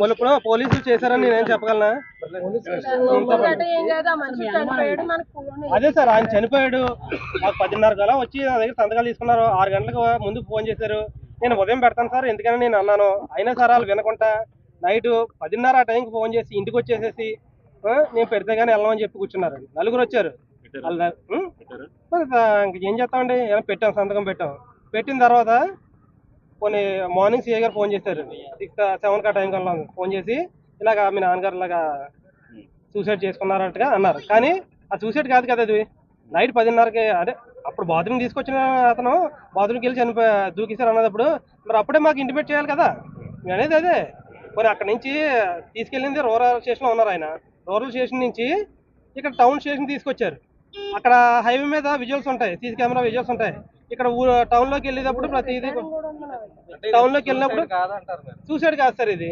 వాళ్ళు పోలీసులు చేశారని నేనేం చెప్పగలనా? అదే సార్ ఆయన చనిపోయాడు. నాకు పదిన్నర కల వచ్చి నా దగ్గర సంతకాలు తీసుకున్నారు. ఆరు గంటలకు ముందు ఫోన్ చేశారు. నేను ఉదయం పెడతాను సార్ ఎందుకని నేను అన్నాను. అయినా సార్ వాళ్ళు వినకుండా నైట్ పదిన్నర ఆ టైంకి ఫోన్ చేసి ఇంటికి వచ్చేసేసి నేను పెడితే కానీ వెళ్ళమని చెప్పి కూర్చున్నారు నలుగురు వచ్చారు. ఇంక ఏం చేస్తామండి? ఏమైనా పెట్టాం సంతకం పెట్టాం. పెట్టిన తర్వాత కొన్ని మార్నింగ్ సీఏ గారు ఫోన్ చేశారు. సిక్స్ సెవెన్ కా టైం కల్లా ఫోన్ చేసి ఇలాగా మీ నాన్నగారు ఇలాగా సూసైడ్ చేసుకున్నారట్టుగా అన్నారు. కానీ ఆ సూసైడ్ కాదు కదా అది. నైట్ పదిన్నరకి అదే అప్పుడు బాత్రూమ్ తీసుకొచ్చిన అతను బాత్రూమ్కి వెళ్ళి చనిపో దూకేశారు అన్నదప్పుడు మరి అప్పుడే మాకు ఇంటిమేట్ చేయాలి కదా. నేను అనేది అదే. మరి అక్కడ నుంచి తీసుకెళ్ళింది రూరల్ స్టేషన్లో ఉన్నారు ఆయన. రూరల్ స్టేషన్ నుంచి ఇక్కడ టౌన్ స్టేషన్ తీసుకొచ్చారు. అక్కడ హైవే మీద విజువల్స్ ఉంటాయి. సీసీ కెమెరా విజువల్స్ ఉంటాయి. ఇక్కడ ఊ- టౌన్లోకి వెళ్ళేటప్పుడు ప్రతిదీ టౌన్లోకి వెళ్ళినప్పుడు సూసైడ్ కాదు సార్ ఇది.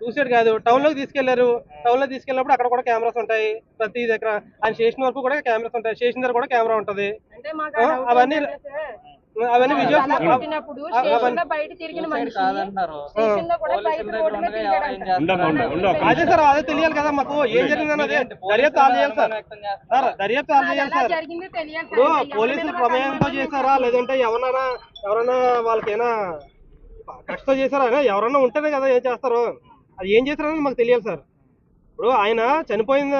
సూసైడ్ కాదు. టౌన్లోకి తీసుకెళ్ళారు టౌన్లో తీసుకెళ్ళినప్పుడు అక్కడ కూడా కెమెరాస్ ఉంటాయి. ప్రతి దగ్గర ఆయన స్టేషన్ వరకు కూడా కెమెరాస్ ఉంటాయి. స్టేషన్ దగ్గర కూడా కెమెరా ఉంటది. అంటే మాకు ఆ, అవన్నీ అవన్నీ విజువల్స్. అదే సార్ అదే తెలియాలి కదా మాకు. ఏం జరిగిందని అదే దర్యాప్తు ఆల్ చేయాలి సార్. సార్ దర్యాప్తు ఆల్ చేయాలి సార్. జరిగింది తెలియాలి ఇప్పుడు సార్. ఎవరి పోలీసులు ప్రమేయంతో చేశారా? లేదంటే ఎవరైనా ఎవరైనా వాళ్ళకైనా కష్టం చేశారా ఎవరైనా ఉంటేనే కదా ఏం చేస్తారు? అది ఏం చేశారని మాకు తెలియాలి సార్. ఇప్పుడు ఆయన చనిపోయిన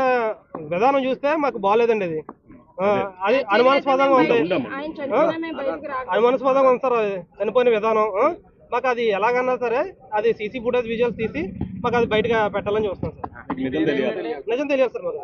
విధానం చూస్తే మాకు బాగాలేదండి అది. అది. అనుమానాస్పదంగా రాక అనుమానాస్పదంగా ఉంది సార్ అది. చనిపోయిన విధానం? మాకు అది ఎలాగన్నా సరే అది సీసీ ఫుటేజ్ విజువల్స్ తీసి మాకు అది బయటగా పెట్టాలని చూస్తాం సార్. నిజం తెలియదు సార్ మాకు.